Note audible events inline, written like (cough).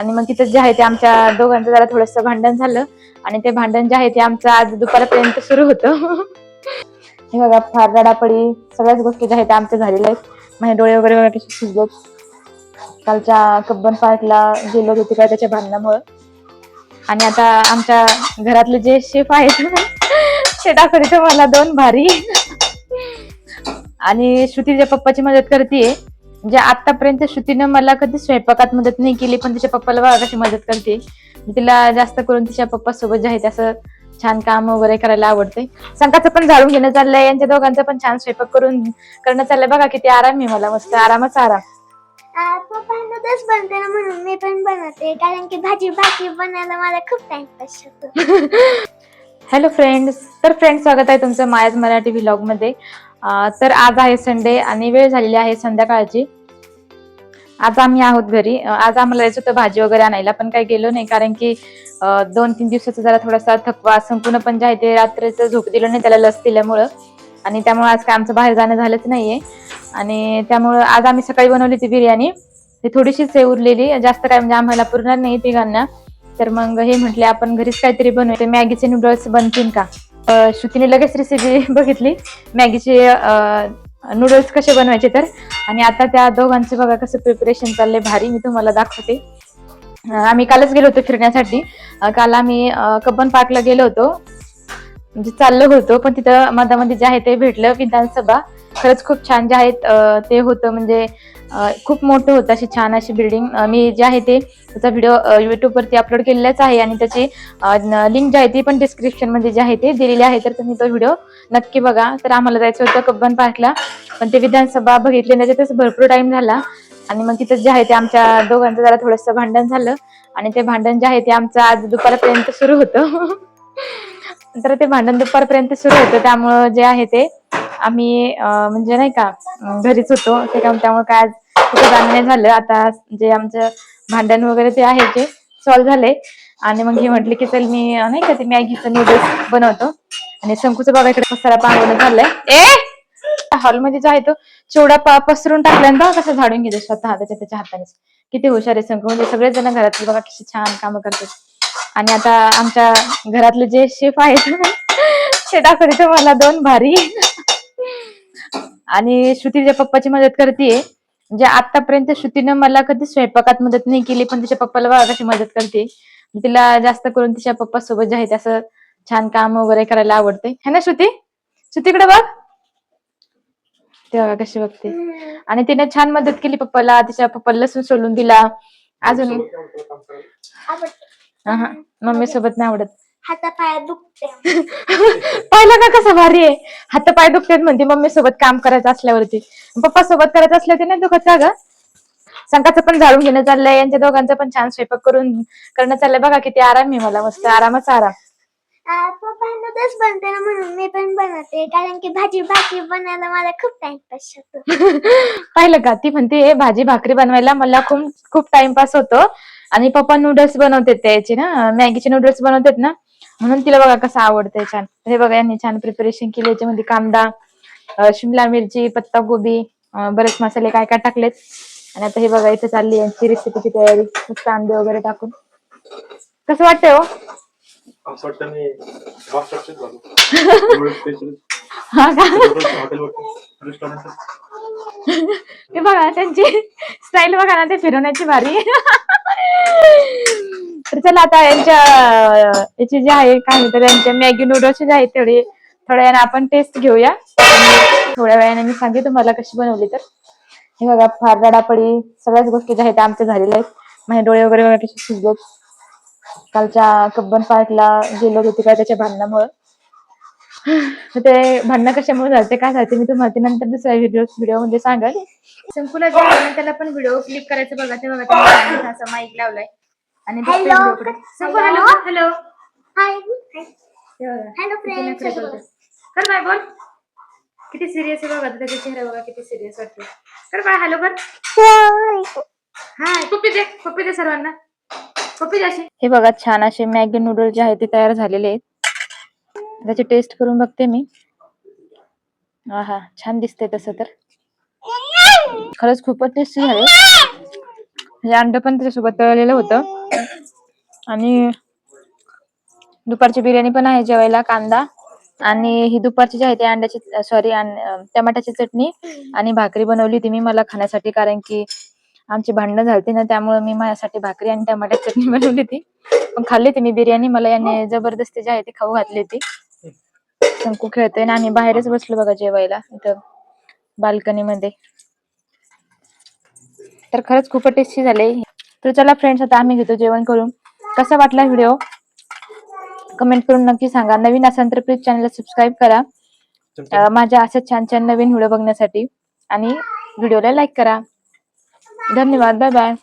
आणि मग तिथं जे आहे ते आमच्या दोघांचं जरा थोडंसं भांडण झालं. आणि ते भांडण जे आहे ते आमचं आज दुपारपर्यंत सुरू होतं. हे बघा फार रडापडी सगळ्याच गोष्टी ज्या आहेत त्या आमच्या झालेल्या आहेत. माझे डोळे वगैरे वगैरे शिजलेत. कालच्या कब्बन पार्कला गेलो होते काय त्याच्या भांडणामुळं. आणि आता आमच्या घरातले जे शेफ आहेत ते दाखवते मला दोन भारी. आणि श्रुतीच्या पप्पाची मदत करते म्हणजे आतापर्यंत श्रुतीनं मला कधी स्वयंपाकात मदत नाही केली पण तिच्या पप्पाला बघा कशी मदत करते. तिला जास्त करून तिच्या पप्पा सोबत जे आहे ते असं छान काम वगैरे करायला आवडते. संकाचं पण झाडून घेणं चाललंय यांच्या दोघांचं पण छान स्वयंपाक करून करणं चाललंय. बघा किती आराम आहे मला मस्त आरामच आराम. बनते ना म्हणून मी पण बनवते कारण की भाजी भाजी बनायला मला खूप होतो. (laughs) हॅलो फ्रेंड्स तर फ्रेंड स्वागत आहे तुमचं मायाज मराठी व्लॉगमध्ये. अं, तर आज आहे संडे आणि वेळ झालेली आहे संध्याकाळची. आज आम्ही आहोत घरी. आज आम्हाला जायचं होतं भाजी वगैरे आणायला पण काही गेलो नाही कारण की दोन तीन दिवसाचा जरा थोडासा थकवा संपूर्ण पण जे आहे ते रात्रीचं झोप दिलं नाही त्याला लस दिल्यामुळं. आणि त्यामुळं आज काय आमचं बाहेर जाणं झालंच नाहीये. आणि त्यामुळं आज आम्ही सकाळी बनवली ती बिर्याणी. ती थोडीशीच आहे उरलेली जास्त काय म्हणजे आम्हाला पुरणार नाही तिघांना. तर मग हे म्हटले आपण घरीच काहीतरी बनवू. मॅगीचे नूडल्स बनतील का? श्रुतीने लगेच रेसिपी (laughs) बघितली. मॅगीचे नूडल्स कसे बनवायचे तर. आणि आता त्या दोघांचे बघा कसं प्रिपरेशन चाललंय. भारी मी तुम्हाला दाखवते. आम्ही कालच गेलो होतो फिरण्यासाठी. काल आम्ही कब्बन पार्कला गेलो होतो. म्हणजे चाललो होतो पण तिथं मधामध्ये जे आहे ते भेटलं विधानसभा. खरंच खूप छान जे आहेत ते होतं म्हणजे खूप मोठं होतं अशी छान अशी बिल्डिंग मी जे आहे ते त्याचा व्हिडिओ युट्यूबवरती अपलोड केलेलाच आहे आणि त्याची लिंक जी आहे ती पण डिस्क्रिप्शनमध्ये जी जे आहे ते दिलेली आहे तर तुम्ही तो व्हिडिओ नक्की बघा. तर आम्हाला जायचं होतं कब्बन पार्कला पण ते विधानसभा बघितली आणि त्याच्यातच भरपूर टाइम झाला. आणि मग तिथं जे आहे ते आमच्या दोघांचं जरा थोडंसं भांडण झालं. आणि ते भांडण जे आहे ते आमचं आज दुपारपर्यंत सुरू होतं. (laughs) तर ते भांडण दुपारपर्यंत सुरू होतं त्यामुळं जे आहे ते आम्ही म्हणजे नाही का घरीच होतो. ते काम त्यामुळे काय आज कुठं जाणं नाही झालं. आता जे आमचं भांडण वगैरे ते आहे ते सॉल्व्ह झाले. आणि मग हे म्हटले की चल मी नाही का ते मॅगीचं नूडल्स बनवतो. आणि शंकूचं बघा इकडे पसारा पांगवणं झालंय. ए! हॉलमध्ये जो आहे तो चिवडा पा पसरून टाकल्यानंतर कसं झाडून घेतो स्वतः त्याच्या त्याच्या हातानेच. किती हुशार आहे शंकू. म्हणजे सगळेच जण घरातले बघा किती छान कामं करतात. आणि आता आमच्या घरातले जे शेफ आहेत (laughs) ते दाखवते मला दोन भारी. आणि श्रुतीच्या पप्पाची मदत करते. म्हणजे आतापर्यंत श्रुतीनं मला कधी स्वयंपाकात मदत नाही केली पण तिच्या पप्पाला बघा कशी मदत करते. तिला जास्त करून तिच्या पप्पा सोबत जे आहे असं छान काम वगैरे करायला आवडते. है ना श्रुती? श्रुतीकडे बघ. ते बघा कशी बघते. आणि तिने छान मदत केली पप्पाला. तिच्या पप्पाला लसूण सोलून दिला. अजून मम्मी सोबत नाही आवडत. हातापायात दुखते (laughs) पाहिलं का कसं भारी आहे? हात पाय दुखतात म्हणते मम्मी सोबत काम करायचं असल्यावरती. पप्पा सोबत करायचं असल्यावरती नाही दुखत का ग? संकाचं पण झाडून घेणं चाललंय यांच्या दोघांचं पण छान स्वयंपाक करून करणं चाललंय. बघा किती आराम आहे मला मस्त आरामच आराम. पप्पा नूडल्स बनते ना म्हणून मी पण बनवते कारण की भाजी भाजी बनायला मला खूप टाइमपास होतो. (laughs) पाहिलं का? ती म्हणते भाजी भाकरी बनवायला मला खूप खूप टाइमपास होतो. आणि पप्पा नूडल्स बनवतात त्याचे ना मॅगीचे नूडल्स बनवतात ना. म्हणून तिला बघा कसं आवडतंय छान. हे बघा यांनी छान प्रिपरेशन केले. याच्यामध्ये कांदा शिमला मिरची पत्ता गोबी बरेच मसाले काय काय टाकलेत. आणि आता हे बघा इथे चालली यांची रेसिपीची तयारी. कांदे वगैरे टाकून. कसं वाटतंय हो? हा ते बघा त्यांची स्टाईल बघा ना ते फिरवण्याची भारी. तर चला आता यांच्या याचे याची आहे काय म्हणतात यांच्या मॅगी नूडल्स जे आहेत तेवढे थोड्या वेळाने आपण टेस्ट घेऊया. थोड्या वेळाने मी सांगते तुम्हाला कशी बनवली तर. हे बघा फार रडापडी सगळ्याच गोष्टी ज्या आहेत आमच्या झालेल्या आहेत. माझे डोळे वगैरे वगैरे कसे शिजलेत. कालच्या कब्बन पार्कला गेलो होते काय त्याच्या भांडणामुळे. ते भांडणं कशामुळे झाले काय झाले मी तुम्हाला ते नंतर दुसऱ्या व्हिडिओ व्हिडिओमध्ये सांगाल संकुला त्याला पण व्हिडिओ क्लिक करायचं बघा. ते बघा असं माईक लावलाय. आणि. Sanku hello hello hi hello hello friends कर बाय बोल. किती सिरियस आहे बघा त्याचा चेहरा बघा किती सिरियस वाटतो कर बाय हॅलो कर. हाय पप्पी दे पप्पी दे सर्वांना. पप्पी दे अशी. हे बघा छान असे मॅगी नूडल्स जे आहेत ते तयार झालेले आहेत. त्याची टेस्ट करून बघते मी. हा छान दिसतंय तसं तर. खरंच खूपच टेस्टी झाले. म्हणजे अंड पण त्याच्यासोबत तळलेलं होतं. आणि दुपारची बिर्याणी पण आहे जेवायला कांदा आणि ही दुपारची जी आहे ती अंड्याची सॉरी टमाट्याची चटणी आणि भाकरी बनवली होती मी मला खाण्यासाठी कारण की आमची भांडणं झालती ना त्यामुळे मी माझ्यासाठी भाकरी आणि टमाट्याची चटणी (laughs) बनवली होती. पण खाल्ली होती मी बिर्याणी मला याने जबरदस्ती जी आहे ती खाऊ घातली होती. शंकू खेळतोय ना आम्ही बाहेरच बसलो बघा जेवायला इथं बाल्कनी मध्ये तर खरंच खूप टेस्टी झाले. तर चला फ्रेंड्स आता आम्ही घेतो जेवण करून. कसा वाटला व्हिडिओ? कमेंट करून नक्की सांगा. नवीन असाल तर प्लीज चॅनलला सबस्क्राईब करा. माझ्या असेच छान छान नवीन व्हिडिओ बघण्यासाठी आणि व्हिडिओला लाईक करा. धन्यवाद. Bye bye